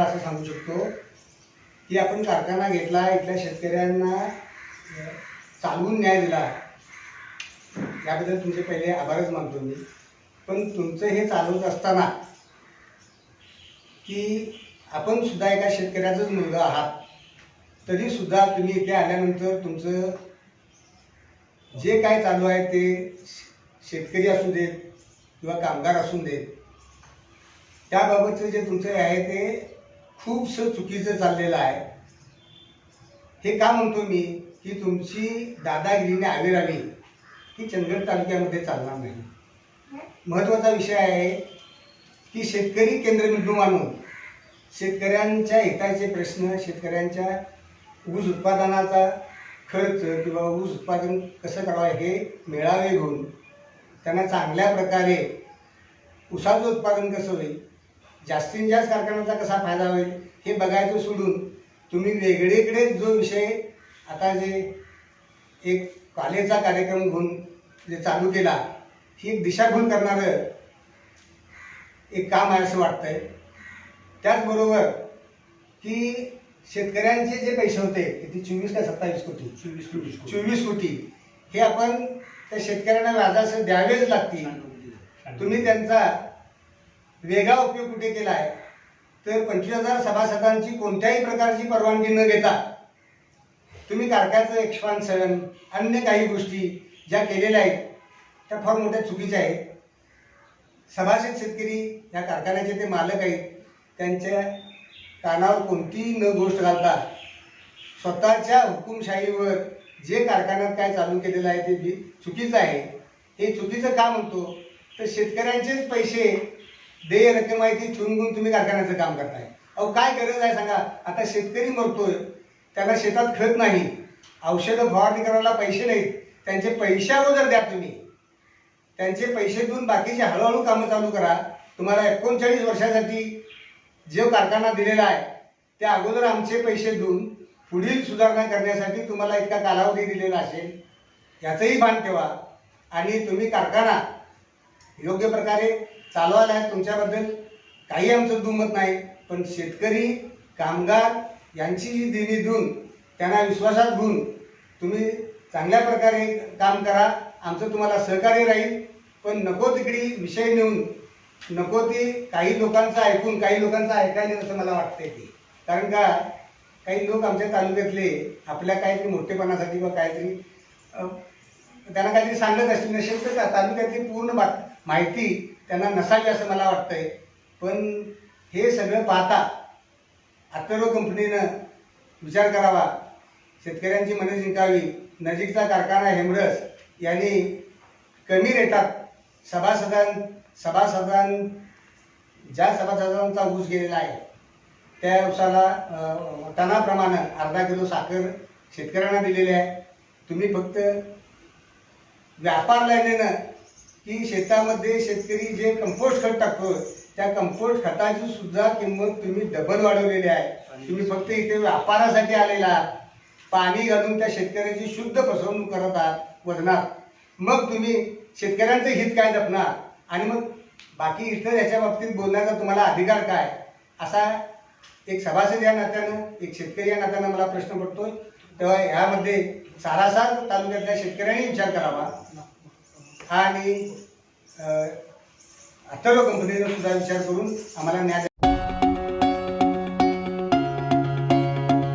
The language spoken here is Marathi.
आपल्याला असं सांगू शकतो की आपण कारखाना घेतला इथल्या शेतकऱ्यांना चालवून न्याय दिला. याबद्दल तुमचे पहिले आभारच मानतो मी. पण तुमचं हे चालवत असताना की आपण सुद्धा एका शेतकऱ्याचाच मुलगा आहात तरी सुद्धा तुम्ही इथे आल्यानंतर तुमचं जे काय चालू आहे ते शेतकरी असू देत किंवा कामगार असू देत त्याबाबतचं जे तुमचं आहे ते खूपसं चुकीचं चाललेलं आहे. हे का म्हणतो मी? की तुमची दादागिरीने आवेर आली की चंदगड तालुक्यामध्ये चालणार नाही. महत्त्वाचा विषय आहे की शेतकरी केंद्रबिंदू मानून शेतकऱ्यांच्या हिताचे प्रश्न शेतकऱ्यांच्या ऊस उत्पादनाचा खर्च किंवा ऊस उत्पादन कसं करावं हे मेळावे घेऊन त्यांना चांगल्या प्रकारे ऊसाचं उत्पादन कसं होईल? जास्तीत जास्त कारखान्याचा कसा फायदा होईल हे बघायचं सोडून तुम्ही वेगळीकडे जो विषय आता जे एक कॉलेजचा कार्यक्रम घेऊन जे चालू केला ही दिशाभूल करणारं एक काम आहे असं वाटतंय. त्याचबरोबर की शेतकऱ्यांचे जे पैसे होते किती चोवीस का सत्तावीस कोटी? चोवीस कोटी चोवीस कोटी. हे आपण त्या शेतकऱ्यांना व्याजासह द्यावेच लागतील. तुम्ही त्यांचा वेगळा उपयोग कुठे केला आहे? तर पंचवीस हजार सभासदांची कोणत्याही प्रकारची परवानगी न घेता तुम्ही कारखान्याचं एक्सपान्सन अन्य काही गोष्टी ज्या केलेल्या आहेत त्या फार मोठ्या चुकीच्या आहेत. सभासद शेतकरी या कारखान्याचे ते मालक आहेत. त्यांच्या कानावर कोणतीही न गोष्ट घालता स्वतःच्या हुकुमशाहीवर जे कारखान्यात काय चालू केलेलं आहे ते बी चुकीचं आहे. हे चुकीचं का म्हणतो? तर शेतकऱ्यांचेच पैसे देय रक्कम माहिती ठेवून घेऊन तुम्ही कारखान्याचं काम करताय. अहो काय गरज आहे सांगा? आता शेतकरी मरतोय. त्याला शेतात खत नाही. औषधं फवारणी करायला पैसे नाहीत. त्यांचे पैसे अगोदर द्या तुम्ही. त्यांचे पैसे देऊन बाकीचे हळूहळू कामं चालू करा. तुम्हाला एकोणचाळीस वर्षासाठी जो कारखाना दिलेला आहे त्या अगोदर आमचे पैसे देऊन पुढील सुधारणा करण्यासाठी तुम्हाला इतका कालावधी दिलेला असेल याचंही भान ठेवा. आणि तुम्ही कारखाना योग्य प्रकारे चालवायला आहे तुमच्याबद्दल. काही आमचं दुमत नाही पण शेतकरी कामगार यांची जी देणी देऊन त्यांना विश्वासात घेऊन तुम्ही चांगल्या प्रकारे काम करा. आमचं तुम्हाला सहकार्य राहील पण नको तिकडी विषय नेऊन नको ते काही लोकांचं ऐकून काही लोकांचं ऐकायला असं मला वाटतंय ते. कारण का काही लोक आमच्या तालुक्यातले आपल्या काहीतरी मोठेपणासाठी व काहीतरी त्यांना काहीतरी सांगत असतील नसेल तर त्या काहीतरी पूर्ण बात माहिती त्यांना नसावी असं मला वाटतंय. पण हे सगळं पाहता अथर्व कंपनीनं विचार करावा. शेतकऱ्यांची मने जिंकावी. नजीकचा कारखाना हेमरस यांनी कमी रेटात सभासदां सभासदां ज्या सभासदांचा ऊस गेलेला आहे त्या ऊसाला टनाप्रमाणे अर्धा किलो साखर शेतकऱ्यांना दिलेली आहे. तुम्ही फक्त व्यापार लाईनीनं की शेतामध्ये शेतकरी जे कंपोस्ट खत टाकतो त्या कंपोस्ट खताची सुद्धा किंमत तुम्ही डबल वाढवलेली आहे. तुम्ही फक्त इथे व्यापारासाठी आलेला पाणी घालून त्या शेतकऱ्याची शुद्ध फसवणूक करत आहात वजनात. मग तुम्ही शेतकऱ्यांचं हित काय जपणार? आणि मग बाकी इतर याच्या बाबतीत बोलण्याचा तुम्हाला अधिकार काय? असा एक सभासद या नात्यानं एक शेतकरी या नात्यानं मला प्रश्न पडतोय. तेव्हा ह्यामध्ये सारासार तालुक्यातल्या शेतकऱ्यांनी विचार करावा. आणि अथर्व कंपनीनं सुद्धा विचार करून आम्हाला न्याय